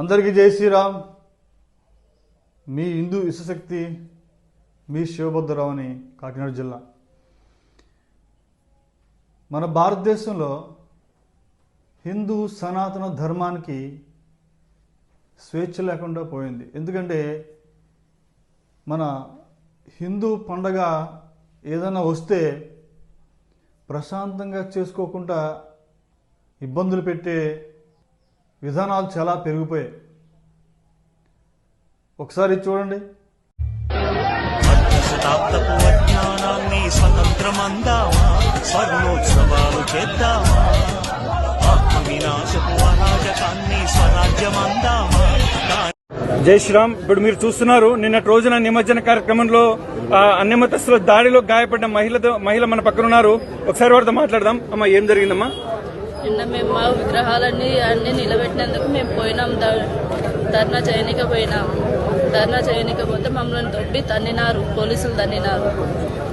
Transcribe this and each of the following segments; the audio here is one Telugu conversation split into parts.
అందరికీ జై శ్రీరామ్. మీ హిందూ ఇష్టశక్తి మీ శివభద్రరావు అని కాకినాడ జిల్లా. మన భారతదేశంలో హిందూ సనాతన ధర్మానికి స్వేచ్ఛ లేకుండా పోయింది. ఎందుకంటే మన హిందూ పండగ ఏదైనా వస్తే ప్రశాంతంగా చేసుకోకుండా ఇబ్బందులు పెట్టే విధానాలు చాలా పెరిగిపోయాయి. ఒకసారి చూడండి. శతాబ్దపు అజ్ఞానాన్ని స్వతంత్రమందామా? స్వర్ణోత్సవాలు చేద్దామా? ఆత్మ వినాశపు అరాజకాన్ని స్వరాజ్యమందామా? జై శ్రీరామ్. ఇప్పుడు మీరు చూస్తున్నారు నిన్నటి రోజున నిమజ్జన కార్యక్రమంలో అన్యమతస్తుల దాడిలో గాయపడ్డ మహిళతో మహిళ మన పక్కన ఉన్నారు ఒకసారి వారితో మాట్లాడదాం. అమ్మా ఏం జరిగిందమ్మా? నిన్న మేము మా విగ్రహాలన్నీ అన్ని నిలబెట్టినందుకు మేము పోయినాం. ధర్నా చేయనిక పోయినాం. ధర్నా చేయనిక పోతే మమ్మల్ని దొబ్బి తన్నినారు. పోలీసులు తన్నినారు.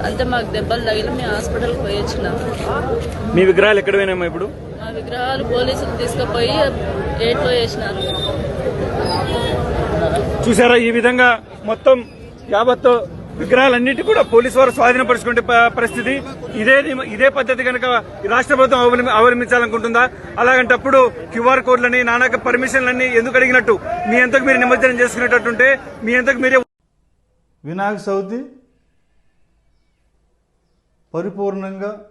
అంతే మాకు దెబ్బలు తగిలి మేము హాస్పిటల్కి పోయి వచ్చినాం. మీ విగ్రహాలు ఎక్కడ పోయినాయమ్మా ఇప్పుడు? మా విగ్రహాలు పోలీసులు తీసుకుపోయి గేట్లో వేసినారు. చూసారా ఈ విధంగా మొత్తం యావత్తు విగ్రహాలన్నిటి కూడా పోలీసు వారు స్వాధీనపరుచుకునే పరిస్థితి. ఇదే నిమ- ఇదే పద్ధతి కనుక ఈ రాష్ట్ర ప్రభుత్వం అవలంబి- అవలంబించాలనుకుంటుందా? అలాగంటప్పుడు క్యూఆర్ కోడ్లని నానాక పర్మిషన్లన్నీ ఎందుకు అడిగినట్టు? మీ అంతకు మీరు నిమజ్జనం చేసుకునేటట్టుంటే మీ అంతకు మీరే వినాయక చవితి పరిపూర్ణంగా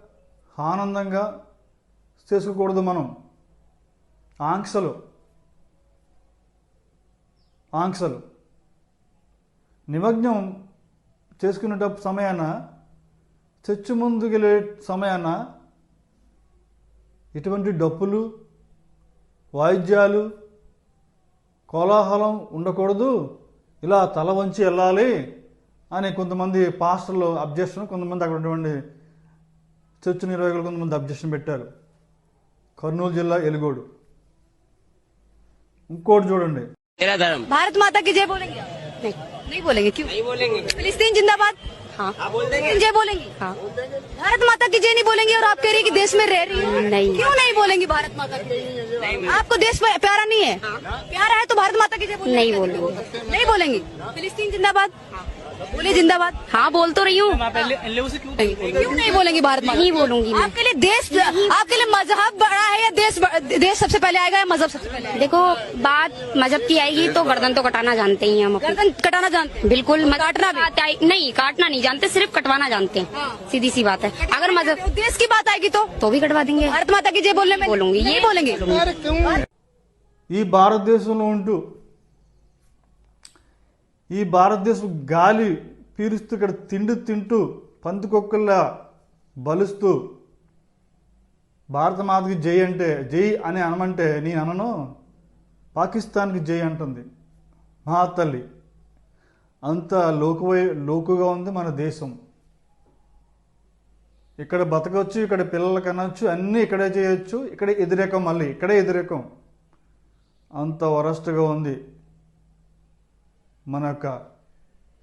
ఆనందంగా చేసుకోకూడదు మనం. ఆంక్షలు. ఆంక్షలు. నిమగ్నం చేసుకునేటప్పుడు సమయాన చర్చి ముందుకు వెళ్ళే సమయాన ఇటువంటి డప్పులు వాయిద్యాలు కోలాహలం ఉండకూడదు. ఇలా తల వంచి వెళ్ళాలి అని కొంతమంది పాస్టర్లు అబ్జెక్షన్ కొంతమంది అక్కడ ఉన్నటువంటి చర్చ్ నిర్వాహకులు కొంతమంది అబ్జెక్షన్ పెట్టారు. కర్నూలు జిల్లా ఎలుగోడు. ఇంకోటి చూడండి. భారత్ మాతకి జయ नहीं बोलेंगे क्यों? नहीं बोलेंगे। फिलिस्तीन जिंदाबाद? हाँ। जय बोलेंगे। हाँ। भारत माता की जय नहीं बोलेंगे और आप कह रही है कि देश में रह रही है? नहीं। क्यों नहीं बोलेंगे भारत माता की? जय? आपको देश प्यारा नहीं है। प्यारा है तो भारत माता की जय बोलेंगे। नहीं बोलेंगे। नहीं बोलेंगे। फिलिस्तीन जिंदाबाद। बोले जिंदाबाद। हाँ बोल तो रही हूँ। क्यों नहीं बोलेंगे। भारत माता? नहीं बोलूँगी आपके लिए देश आपके लिए मज़हब बड़ा है या देश देश सबसे पहले आएगा या मज़हब सबसे पहले आएगा? देखो बात मज़हब की आएगी तो गर्दन तो कटाना जानते ही हम गर्दन कटाना जानते बिल्कुल काटना नहीं काटना नहीं जानते सिर्फ़ कटवाना जानते हैं। सीधी सी बात है। अगर मज़हब देश की बात आएगी तो? तो भी कटवा देंगे। भारत माता की जय बोलने में बोलूँगी ये बोलेंगे। ఈ భారతదేశంలో ఉంటూ ఈ భారతదేశం గాలి పీలుస్తూ ఇక్కడ తిండి తింటూ పందికొక్కల్లా బలుస్తూ భారత మాతకి జై అంటే జై అని అనమంటే నేను అనను పాకిస్తాన్కి జై అంటుంది మా తల్లి. అంత లోకువై లోకుగా ఉంది మన దేశం. ఇక్కడ బతకవచ్చు ఇక్కడ పిల్లలకి కనవచ్చు అన్నీ ఇక్కడే చేయొచ్చు. ఇక్కడే ఎదురేకం మళ్ళీ ఇక్కడే ఎదురేకం. అంత వరస్ట్గా ఉంది. మన యొక్క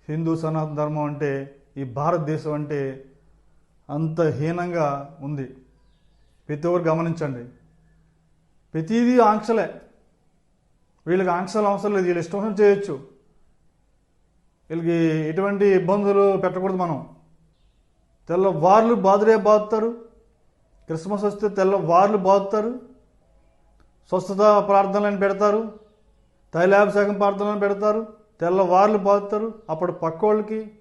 హిందూ సనాతన ధర్మం అంటే ఈ భారతదేశం అంటే అంత హీనంగా ఉంది. ప్రతి ఒక్కరు గమనించండి. ప్రతిదీ ఆంక్షలే. వీళ్ళకి ఆంక్షలు అవసరం లేదు. వీళ్ళు ఇష్టం చేయొచ్చు. వీళ్ళకి ఎటువంటి ఇబ్బందులు పెట్టకూడదు మనం. తెల్లవార్లు బాధలే బాగుతారు క్రిస్మస్ వస్తే తెల్లవార్లు బాగుతారు స్వస్థత ప్రార్థనలను పెడతారు. తైలాభిషేకం ప్రార్థనలను పెడతారు. తెల్లవార్లు బాగుతారు అప్పుడు పక్కోళ్ళకి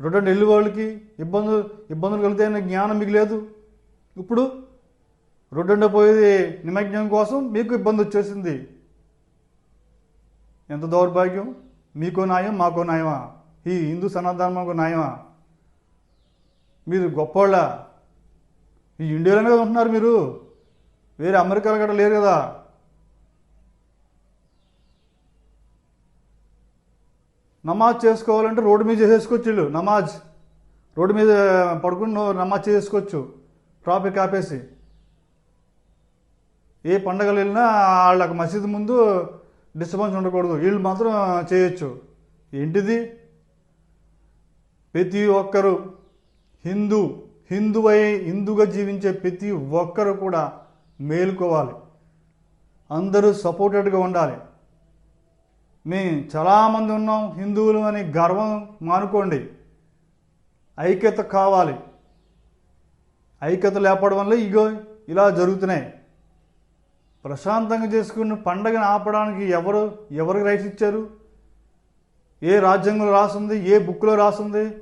రెండు ఇల్లు వాళ్ళకి ఇబ్బందులు ఇబ్బందులు కలిగితే జ్ఞానం మీకు లేదు ఇప్పుడు రెండు పోయేది నిమజ్ఞం కోసం మీకు ఇబ్బంది వచ్చేసింది. ఎంత దౌర్భాగ్యం? మీకో న్యాయం మాకో న్యాయమా? ఈ హిందూ సనాతనకు న్యాయమా? మీరు గొప్పోళ్ళ. ఈ ఇండియాలోనే కదా ఉంటున్నారు మీరు. వేరే అమెరికాలో కూడా లేరు కదా. నమాజ్ చేసుకోవాలంటే రోడ్డు మీద చేసేసుకోవచ్చు వీళ్ళు నమాజ్. రోడ్డు మీద పడుకుని నువ్వు నమాజ్ చేసుకోవచ్చు ట్రాఫిక్ ఆపేసి. ఏ పండగలు వెళ్ళినా వాళ్ళకి మసీదు ముందు డిస్టర్బెన్స్ ఉండకూడదు వీళ్ళు మాత్రం చేయొచ్చు. ఏంటిది? ప్రతి ఒక్కరు హిందూ హిందువై హిందువుగా జీవించే ప్రతి ఒక్కరు కూడా మేలుకోవాలి. అందరూ సపోర్టెడ్గా ఉండాలి. మేము చాలామంది ఉన్నాం హిందువులు అని గర్వం మానుకోండి. ఐక్యత కావాలి. ఐక్యత లేపడం వల్ల ఇగో ఇలా జరుగుతున్నాయి. ప్రశాంతంగా చేసుకున్న పండగను ఆపడానికి ఎవరు ఎవరికి రైట్స్ ఇచ్చారు? ఏ రాజ్యాంగంలో రాసింది ఏ బుక్లో రాసింది?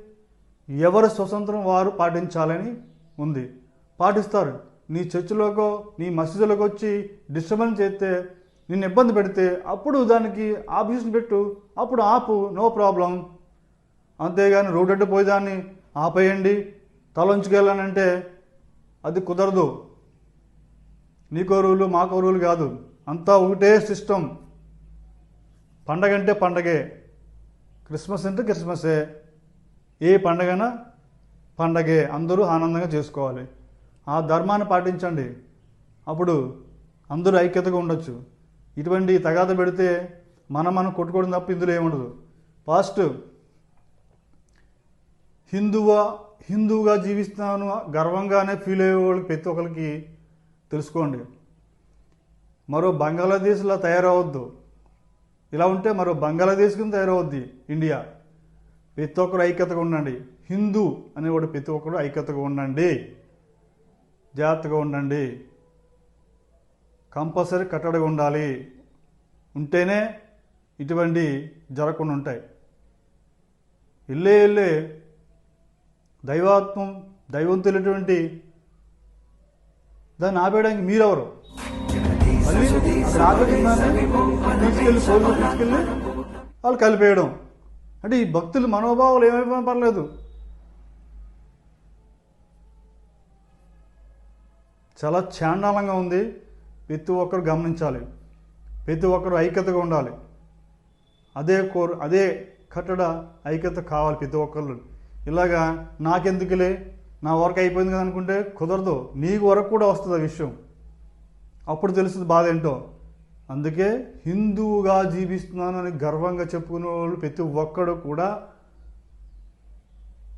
ఎవరు స్వతంత్రం వారు పాటించాలని ఉంది. పాటిస్తారు. నీ చర్చిలోకో నీ మసీదులోకి వచ్చి డిస్టర్బెన్స్ చేస్తే నిన్ను ఇబ్బంది పెడితే అప్పుడు దానికి ఆబ్జెక్షన్ పెట్టు అప్పుడు ఆపు నో ప్రాబ్లం. అంతేగాని రోడ్డు పోయేదాన్ని ఆపేయండి. తలంచుకెళ్ళానంటే అది కుదరదు. నీకో రూలు మాకో రూలు కాదు. అంతా ఒకటే సిస్టమ్. పండగ అంటే పండగే. క్రిస్మస్ అంటే క్రిస్మసే. ఏ పండగన పండగే అందరూ ఆనందంగా చేసుకోవాలి. ఆ ధర్మాన్ని పాటించండి. అప్పుడు అందరూ ఐక్యతగా ఉండొచ్చు. ఇటువంటి తగాద పెడితే మనం మనం కొట్టుకోవడం తప్ప ఇందులో ఏముండదు ఫస్ట్ హిందువా హిందువుగా జీవిస్తున్నాను గర్వంగానే ఫీల్ అయ్యే వాళ్ళకి ప్రతి ఒక్కరికి తెలుసుకోండి. మరో బంగ్లాదేశ్లా తయారవద్దు. ఇలా ఉంటే మరో బంగ్లాదేశ్ కింద తయారవద్ది ఇండియా. ప్రతి ఒక్కరు ఐక్యతగా ఉండండి. హిందూ అనేవాడు ప్రతి ఒక్కరు ఐక్యతగా ఉండండి. జాగ్రత్తగా ఉండండి. కంపల్సరీ కట్టడిగా ఉండాలి. ఉంటేనే ఇటువంటి జరగకుండా ఉంటాయి. ఇల్లే ఇల్లే దైవాత్మం దైవం తెలియటువంటి దాన్ని ఆపేయడానికి మీరెవరు? తీసుకెళ్ళి సోలు తీసుకెళ్ళి వాళ్ళు కలిపేయడం. అంటే ఈ భక్తుల మనోభావాలు ఏమైపోయినా పర్లేదు. చాలా చాండాలంగా ఉంది ప్రతి ఒక్కరు గమనించాలి. ప్రతి ఒక్కరు ఐక్యతగా ఉండాలి. అదే కోరు అదే కట్టడ ఐక్యత కావాలి ప్రతి ఒక్కళ్ళు. ఇలాగా నాకెందుకులే? నా వర్క్ అయిపోయింది కదా అనుకుంటే కుదరదు. నీకు వరకు కూడా వస్తుంది ఆ విషయం. అప్పుడు తెలుస్తుంది బాధ ఏంటో. అందుకే హిందువుగా జీవిస్తున్నాను అని గర్వంగా చెప్పుకునే వాళ్ళు ప్రతి ఒక్కడు కూడా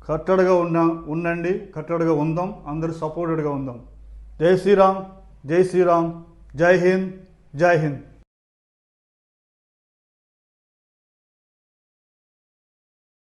కట్టడగా ఉన్న ఉండండి కట్టడగా ఉందాం అందరూ సపోర్టెడ్గా ఉందాం. జై శ్రీరామ్ జై శ్రీరామ్ జై హింద్ జై హింద్.